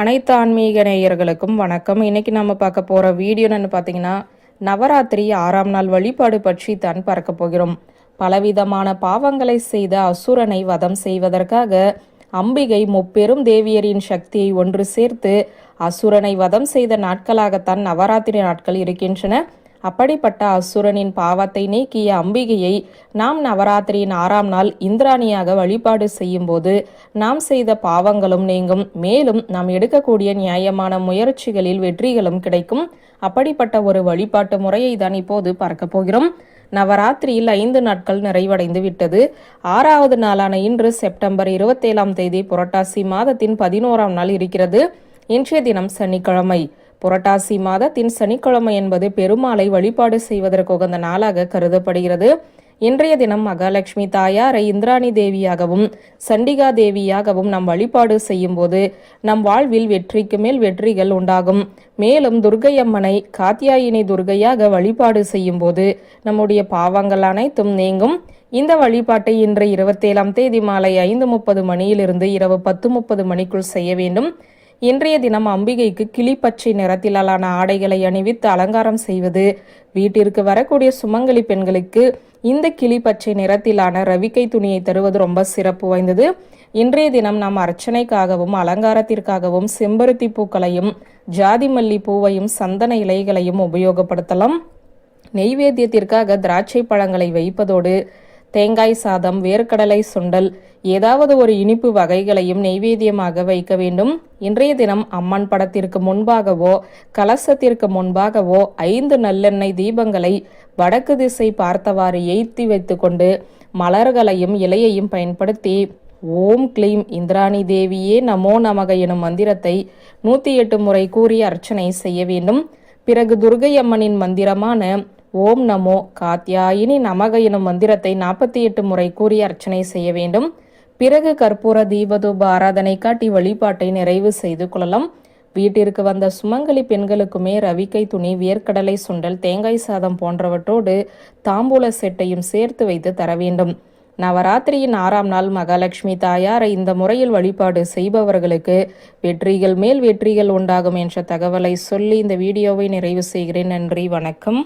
அனைத்து ஆன்மீக நேயர்களுக்கும் வணக்கம். இன்னைக்கு நம்ம பார்க்க போகிற வீடியோன்னு பார்த்தீங்கன்னா நவராத்திரி ஆறாம் நாள் வழிபாடு பற்றி தான் பார்க்க போகிறோம். பலவிதமான பாவங்களை செய்த அசுரனை வதம் செய்வதற்காக அம்பிகை முப்பெரும் தேவியரின் சக்தியை ஒன்று சேர்த்து அசுரனை வதம் செய்த நாட்களாகத்தான் நவராத்திரி நாட்கள் இருக்கின்றன. அப்படிப்பட்ட அசுரனின் பாவத்தை நீக்கிய அம்பிகையை நாம் நவராத்திரியின் ஆறாம் நாள் இந்திராணியாக வழிபாடு செய்யும்போது நாம் செய்த பாவங்களும் நீங்கும். மேலும் நாம் எடுக்கக்கூடிய நியாயமான முயற்சிகளில் வெற்றிகளும் கிடைக்கும். அப்படிப்பட்ட ஒரு வழிபாட்டு முறையை தான் இப்போது பார்க்க போகிறோம். நவராத்திரியில் ஐந்து நாட்கள் நிறைவடைந்து விட்டது. ஆறாவது நாளான இன்று செப்டம்பர் இருபத்தேழாம் தேதி புரட்டாசி மாதத்தின் பதினோராம் நாள் இருக்கிறது. இன்றைய தினம் சனிக்கிழமை. புரட்டாசி மாதத்தின் சனிக்கிழமை என்பது பெருமாளை வழிபாடு செய்வதற்கு உகந்த நாளாக கருதப்படுகிறது. இன்றைய தினம் மகாலட்சுமி தாயாரை இந்திராணி தேவியாகவும் சண்டிகா தேவியாகவும் நம் வழிபாடு செய்யும் போது நம் வாழ்வில் வெற்றிக்கு மேல் வெற்றிகள் உண்டாகும். மேலும் துர்கையம்மனை காத்தியாயினி துர்கையாக வழிபாடு செய்யும் போது நம்முடைய பாவங்கள் அனைத்தும் நீங்கும். இந்த வழிபாட்டை இன்று இருபத்தேழாம் தேதி மாலை ஐந்து முப்பது மணியிலிருந்து இரவு பத்து முப்பது மணிக்குள் செய்ய வேண்டும். இன்றைய தினம் அம்பிகைக்கு கிளிப்பச்சை நிறத்திலான ஆடைகளை அணிவித்து அலங்காரம் செய்வது. வீட்டிற்கு வரக்கூடிய சுமங்கலி பெண்களுக்கு இந்த கிளிப்பச்சை நிறத்திலான ரவிக்கை துணியை தருவது ரொம்ப சிறப்பு வாய்ந்தது. இன்றைய தினம் நாம் அர்ச்சனைக்காகவும் அலங்காரத்திற்காகவும் செம்பருத்தி பூக்களையும் ஜாதி மல்லி பூவையும் சந்தன இலைகளையும் உபயோகப்படுத்தலாம். நெய்வேத்தியத்திற்காக திராட்சை பழங்களை வைப்பதோடு தேங்காய் சாதம் வேர்க்கடலை சுண்டல் ஏதாவது ஒரு இனிப்பு வகைகளையும் நெய்வேத்தியமாக வைக்க வேண்டும். இன்றைய தினம் அம்மன் படத்திற்கு முன்பாகவோ கலசத்திற்கு முன்பாகவோ ஐந்து நல்லெண்ணெய் தீபங்களை வடக்கு திசை பார்த்தவாறு எய்த்தி வைத்துக்கொண்டு மலர்களையும் இலையையும் பயன்படுத்தி ஓம் கிளீம் இந்திராணி தேவியே நமோ நமக எனும் மந்திரத்தை நூத்தி எட்டு முறை கூறி அர்ச்சனை செய்ய வேண்டும். பிறகு துர்கை அம்மனின் மந்திரமான ஓம் நமோ காத்யாயினி நமக எனும் மந்திரத்தை நாற்பத்தி எட்டு முறை கூறி அர்ச்சனை செய்ய வேண்டும். பிறகு கற்பூர தீபதூப ஆராதனை காட்டி வழிபாட்டை நிறைவு செய்து கொள்ளலாம். வீட்டிற்கு வந்த சுமங்கலி பெண்களுக்குமே ரவிக்கை துணி வேர்க்கடலை சுண்டல் தேங்காய் சாதம் போன்றவற்றோடு தாம்பூல செட்டையும் சேர்த்து வைத்து தர வேண்டும். நவராத்திரியின் ஆறாம் நாள் மகாலட்சுமி தாயாரை இந்த முறையில் வழிபாடு செய்பவர்களுக்கு வெற்றிகள் மேல் வெற்றிகள் உண்டாகும் என்ற தகவலை சொல்லி இந்த வீடியோவை நிறைவு செய்கிறேன். நன்றி வணக்கம்.